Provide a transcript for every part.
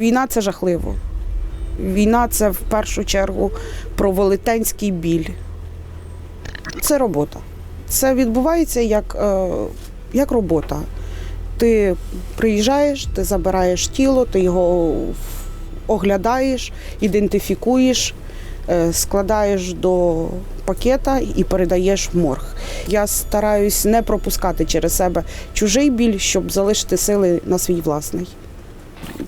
Війна це жахливо. Війна це в першу чергу про велетенський біль. Це робота. Це відбувається як, е, як робота. Ти приїжджаєш, ти забираєш тіло, ти його оглядаєш, ідентифікуєш, е, складаєш до пакета і передаєш в морг. Я стараюсь не пропускати через себе чужий біль, щоб залишити сили на свій власний.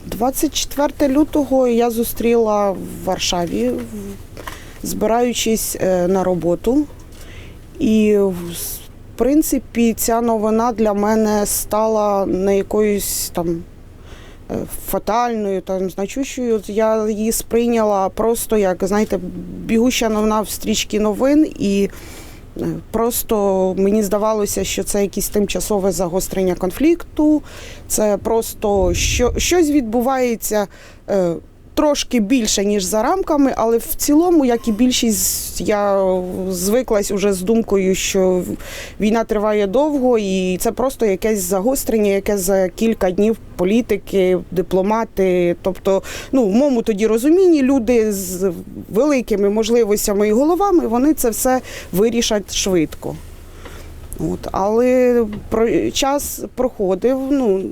24 лютого я зустріла в Варшаві, збираючись е, на роботу. І в принципі ця новина для мене стала не якоюсь там е, фатальною, там значущою. Я її сприйняла просто як, знаєте, бігуща новина в стрічці новин і. Просто мені здавалося, що це якесь тимчасове загострення конфлікту, це просто що, щось відбувається е, трошки більше, ніж за рамками, але в цілому, як і більшість, я звиклась уже з думкою, що війна триває довго, і це просто якесь загострення, яке за кілька днів політики, дипломати. Тобто, ну, в моєму тоді розумінні люди з великими можливостями і головами, вони це все вирішать швидко. От, але про час проходив. Ну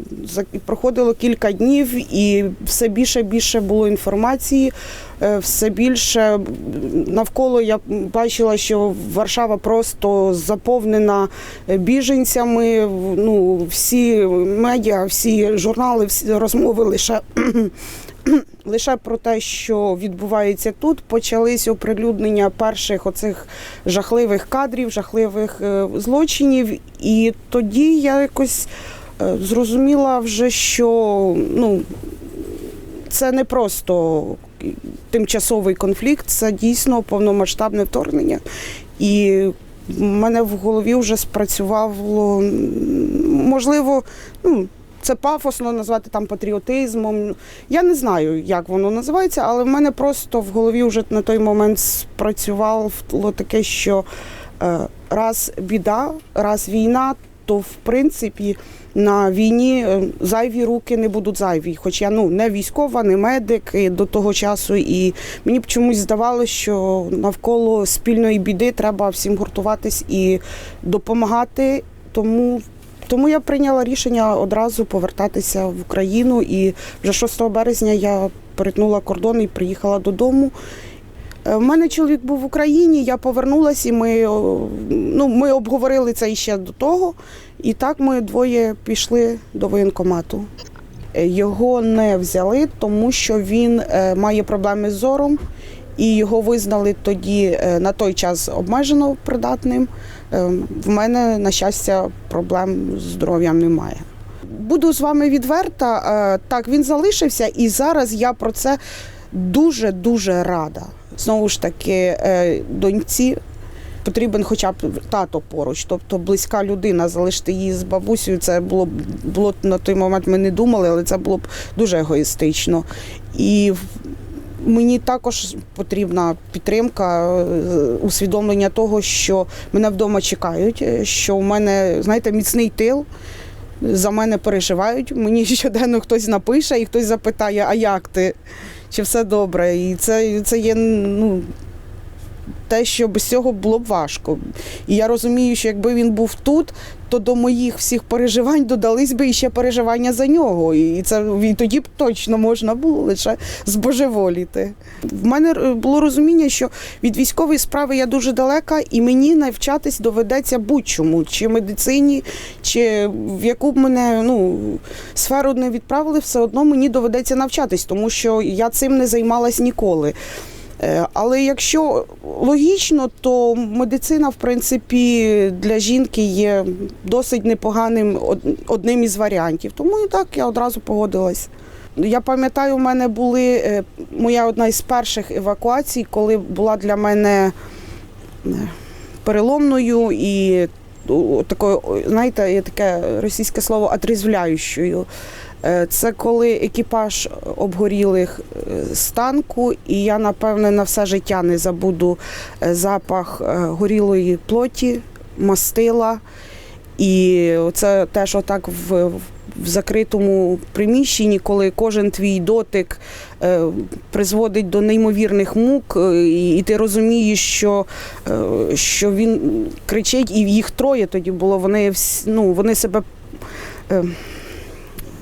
проходило кілька днів, і все більше більше було інформації. е, Все більше навколо я бачила, що Варшава просто заповнена е, біженцями. Ну всі медіа, всі журнали, всі розмови лише. Лише про те, що відбувається тут, почались оприлюднення перших оцих жахливих кадрів, жахливих е, злочинів. І тоді я якось е, зрозуміла вже, що ну, це не просто тимчасовий конфлікт, це дійсно повномасштабне вторгнення. І в мене в голові вже спрацювало, можливо, ну, це пафосно назвати там патріотизмом. Я не знаю, як воно називається, але в мене просто в голові вже на той момент спрацювало таке, що е, раз біда, раз війна, то в принципі на війні е, зайві руки не будуть зайві. Хоч я ну не військова, не медик і до того часу, і мені б чомусь здавалося, що навколо спільної біди треба всім гуртуватись і допомагати. Тому тому я прийняла рішення одразу повертатися в Україну. І вже 6 березня я перетнула кордон і приїхала додому. Е, У мене чоловік був в Україні, я повернулася, і ми, ну, ми обговорили це іще до того. І так ми двоє пішли до воєнкомату. Е, Його не взяли, тому що він е, має проблеми з зором, і його визнали тоді е, на той час обмежено придатним. Е, В мене, на щастя, проблем з здоров'ям немає. Буду з вами відверта. е, Так, він залишився, і зараз я про це дуже дуже рада. Знову ж таки, е, доньці потрібен хоча б тато поруч, тобто близька людина, залишити її з бабусею. Це було б було на той момент. Ми не думали, але це було б дуже егоїстично. І Мені також потрібна підтримка, е, усвідомлення того, що мене вдома чекають, е, що в мене, знаєте, міцний тил. За мене переживають. Мені щоденно хтось напише і хтось запитає, а як ти? Чи все добре? І це, це є ну, те, що без цього було б важко. І я розумію, що якби він був тут, то до моїх всіх переживань додались би іще переживання за нього. І це і тоді б точно можна було лише збожеволіти. В мене е, було розуміння, що від військової справи я дуже далека, і мені навчатись доведеться будь-чому, чи медицині, чи в яку б мене ну, сферу не відправили, все одно мені доведеться навчатись, тому що я цим не займалась ніколи. Е, Але якщо логічно, то медицина, в принципі, для жінки є досить непоганим одним із варіантів. Тому і так я одразу погодилась. Я пам'ятаю, у мене були е, моя одна із перших евакуацій, коли була для мене е, переломною і такою, знаєте, є таке російське слово отрезвляючою. Е, Це коли екіпаж обгорілих е, з танку, і я, напевне, на все життя не забуду е, запах горілої плоті, мастила. І це теж отак в, в закритому приміщенні, коли кожен твій дотик призводить до неймовірних мук, і, ти розумієш, що, що він кричить, і їх троє тоді було. Вони ну, вони себе.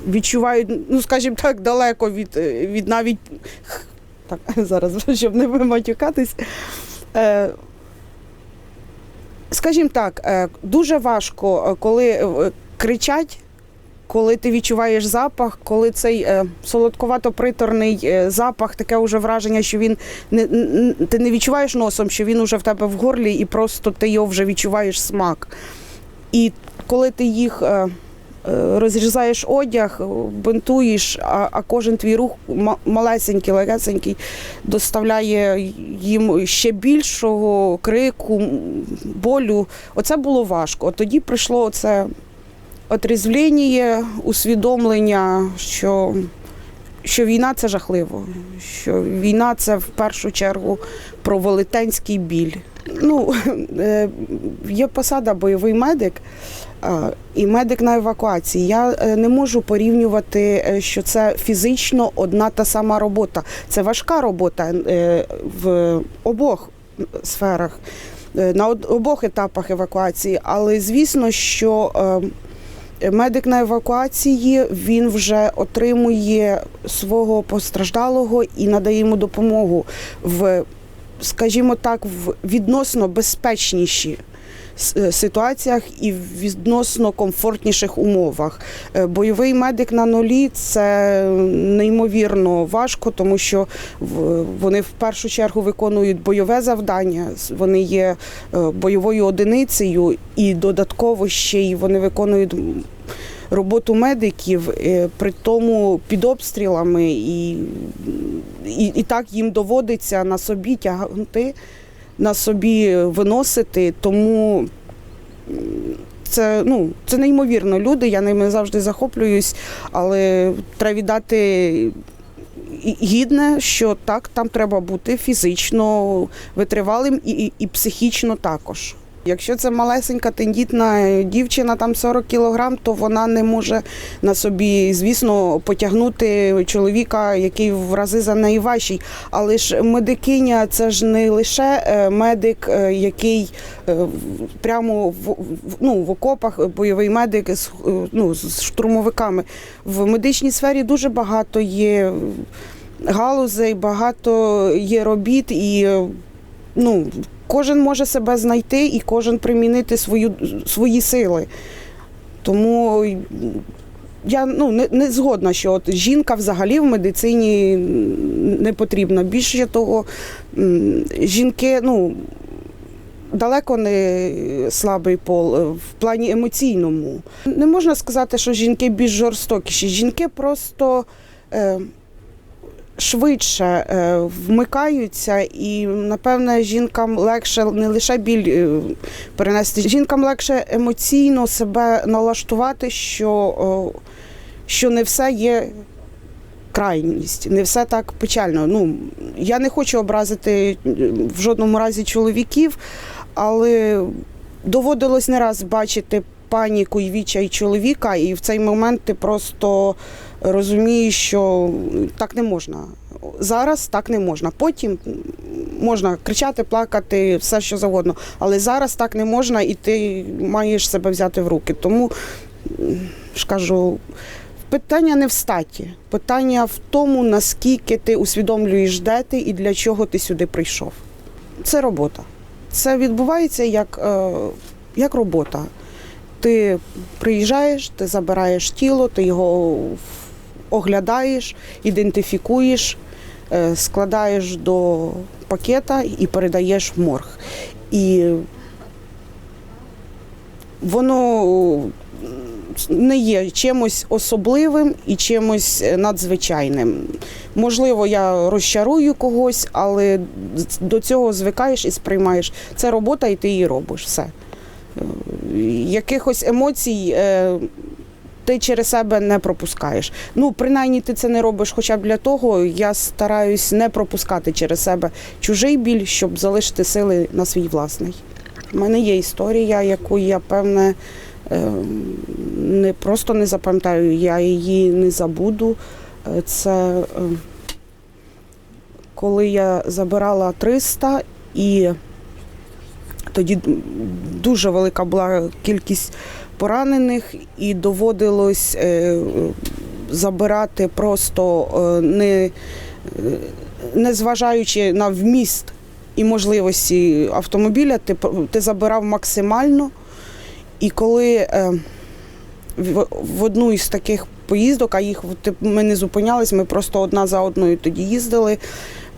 Відчувають, ну скажімо так, далеко від, е, від навіть так, зараз, щоб не виматюкатись. Е, скажімо так, е, дуже важко, коли кричать, коли ти відчуваєш запах, коли цей солодковато-приторний запах, таке вже враження, що він не, ти не відчуваєш носом, що він уже в тебе в горлі, і просто ти його вже відчуваєш смак. І коли ти їх. Е, е, Розрізаєш одяг, бинтуєш, а, а кожен твій рух ма- малесенький, легесенький, доставляє їм ще більшого крику, болю. Оце було важко. Тоді прийшло це отрізвлення, усвідомлення, що, що війна це жахливо, що війна це в першу чергу про велетенський біль. Ну, е, є посада бойовий медик. І медик на евакуації. Я е, не можу порівнювати, е, що це фізично одна та сама робота. Це важка робота в обох сферах, на обох етапах евакуації. Але звісно, що медик на евакуації він вже отримує свого постраждалого і надає йому допомогу в, скажімо так, в відносно безпечніші ситуаціях і в відносно комфортніших умовах. Е, Бойовий медик на нулі це неймовірно важко, тому що вони в першу чергу виконують бойове завдання. Вони є е, бойовою одиницею, і додатково ще й вони виконують роботу медиків, е, при тому під обстрілами, і, і, і так їм доводиться на собі тягнути на собі виносити, тому це, ну, це неймовірно люди, я ними завжди захоплююсь, але треба віддати гідне, що так, там треба бути фізично витривалим і, і, і психічно також. Якщо це малесенька тендітна дівчина, там 40 кілограм, то вона не може на собі, звісно, потягнути чоловіка, який в рази за неї важчий. Але ж медикиня це ж не лише е, медик, е, який е, прямо в, ну, в окопах, бойовий медик з, ну, з штурмовиками. В медичній сфері дуже багато є галузей, багато є робіт і ну, кожен може себе знайти і кожен примінити свою, свої сили. Тому я ну, не, не згодна, що от жінка взагалі в медицині не потрібна. Більше того, жінки, ну. Далеко не слабий пол е, в плані емоційному. Не можна сказати, що жінки більш жорстокіші. Жінки просто е, швидше е, вмикаються, і напевне жінкам легше не лише біль е, перенести, жінкам легше емоційно себе налаштувати, що, що не все є крайність, не все так печально. Ну, я не хочу образити е, в жодному разі чоловіків, але доводилось не раз бачити паніку і відчай чоловіка, і в цей момент ти просто розумієш, що так не можна. Зараз так не можна. Потім можна кричати, плакати, все що завгодно. Але зараз так не можна, і ти маєш себе взяти в руки. Тому ж кажу, питання не в статі, питання в тому, наскільки ти усвідомлюєш, де ти і для чого ти сюди прийшов. Це робота. Це відбувається як, е, як робота. Ти приїжджаєш, ти забираєш тіло, ти його оглядаєш, ідентифікуєш, е, складаєш до пакета і передаєш в морг. І воно не є чимось особливим і чимось надзвичайним. Можливо, я розчарую когось, але до цього звикаєш і сприймаєш. Це робота, і ти її робиш. Все. Е, Якихось емоцій. Ти через себе не пропускаєш. Ну, принаймні, ти це не робиш хоча б для того. Я стараюсь не пропускати через себе чужий біль, щоб залишити сили на свій власний. У мене є історія, яку я певне е, не просто не запам'ятаю, я її не забуду. Е, Це е, коли я забирала 300 і тоді дуже велика була кількість поранених, і доводилось е, забирати просто е, не, е, не зважаючи на вміст і можливості автомобіля, ти, ти забирав максимально. І коли в одну із таких поїздок, а їх ми не зупинялись, ми просто одна за одною тоді їздили.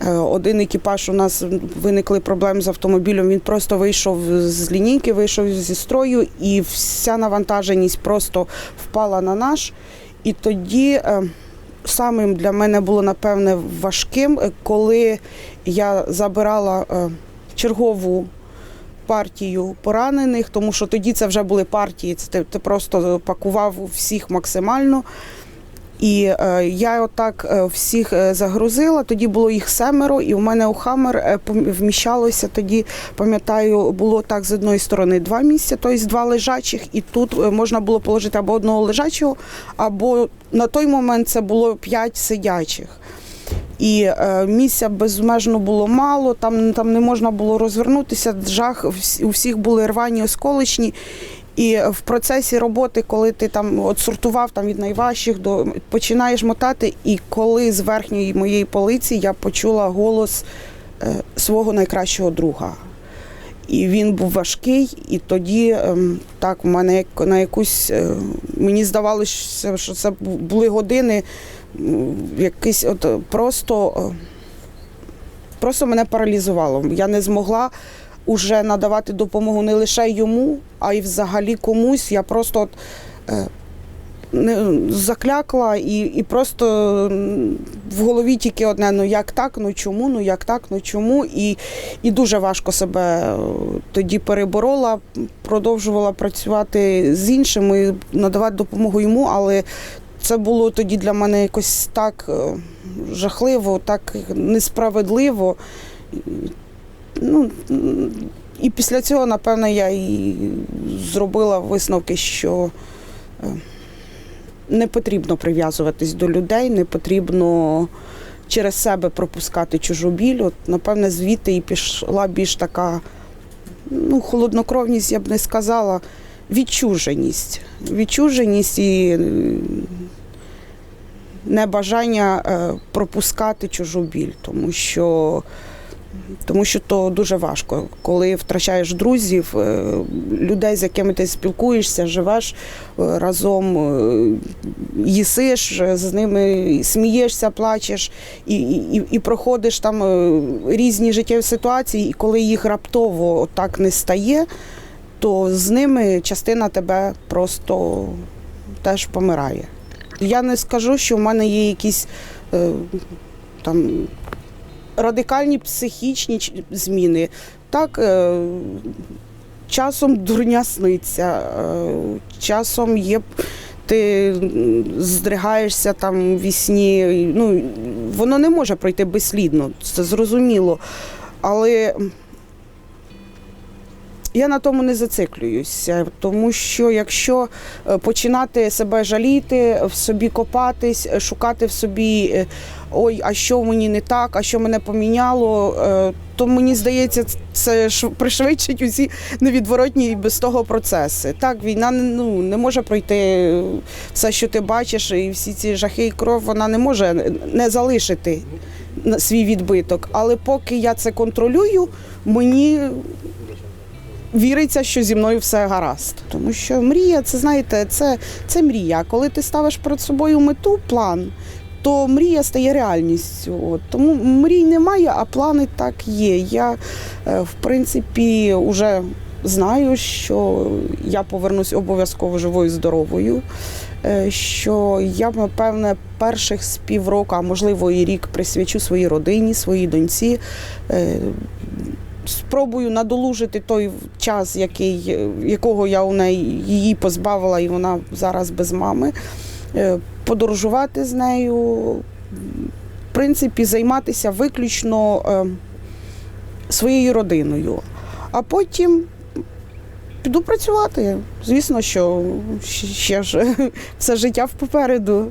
Е, Один екіпаж у нас виникли проблеми з автомобілем. Він просто вийшов з лінійки, вийшов зі строю, і вся навантаженість просто впала на наш. І тоді е, самим для мене було напевне важким, е, коли я забирала чергову партію поранених, тому що тоді це вже були партії, це ти, ти просто пакував всіх максимально. І е, я отак е, всіх е, загрузила. Тоді було їх семеро, і в мене у Хаммер е, вміщалося тоді, пам'ятаю, було так з одної сторони два місця, тобто два лежачих, і тут можна було положити або одного лежачого, або на той момент це було п'ять сидячих. І е, місця безмежно було мало, там, там не можна було розвернутися. Жах, у всіх були рвані осколочні. І в процесі роботи, коли ти там от сортував там від найважчих до починаєш мотати, і коли з верхньої моєї полиці я почула голос е, свого найкращого друга. І він був важкий, і тоді ем, так, в мене як- на якусь е, мені здавалося, що це були години, якийсь от е, просто, е, просто мене паралізувало. Я не змогла уже надавати допомогу не лише йому, а й взагалі комусь. Я просто от, е, не, заклякла і, і просто в голові тільки одне: ну як так, ну чому, ну як так, ну чому. І, і дуже важко себе тоді переборола, продовжувала працювати з іншими, надавати допомогу йому, але це було тоді для мене якось так е, жахливо, так несправедливо. Ну, і після цього, напевно, я і зробила висновки, що е, не потрібно прив'язуватись до людей, не потрібно через себе пропускати чужу біль. От, напевне, звідти і пішла більш така ну, холоднокровність, я б не сказала, відчуженість. Відчуженість і небажання е, пропускати чужу біль, тому що тому що то дуже важко, коли втрачаєш друзів, е, людей, з якими ти спілкуєшся, живеш е, разом, їсиш з ними, смієшся, плачеш і, і, і проходиш там різні життєві ситуації, і коли їх раптово так не стає, то з ними частина тебе просто теж помирає. Я не скажу, що в мене є якісь е, там радикальні психічні зміни. Так, е, часом дурня сниться, е, часом є. Ти здригаєшся там вісні. Ну, воно не може пройти безслідно, це зрозуміло. Але я на тому не зациклююся, тому що якщо е, починати себе жаліти, в собі копатись, е, шукати в собі е, ой, а що мені не так, а що мене поміняло, то мені здається, це пришвидшить усі невідворотні і без того процеси. Так, війна ну, не може пройти все, що ти бачиш, і всі ці жахи і кров, вона не може не залишити свій відбиток. Але поки я це контролюю, мені віриться, що зі мною все гаразд. Тому що мрія, це знаєте, це, це мрія. Коли ти ставиш перед собою мету, план, то мрія стає реальністю. От. Тому мрій немає, а плани так є. Я, е, в принципі, вже знаю, що я повернусь обов'язково живою, здоровою. е, Що я, напевне, перших з півроку, а можливо і рік присвячу своїй родині, своїй доньці. Е, спробую надолужити той час, який, якого я у неї її позбавила, і вона зараз без мами. Е, Подорожувати з нею, в принципі, займатися виключно е, своєю родиною. А потім піду працювати. Звісно, що ще ж все життя попереду.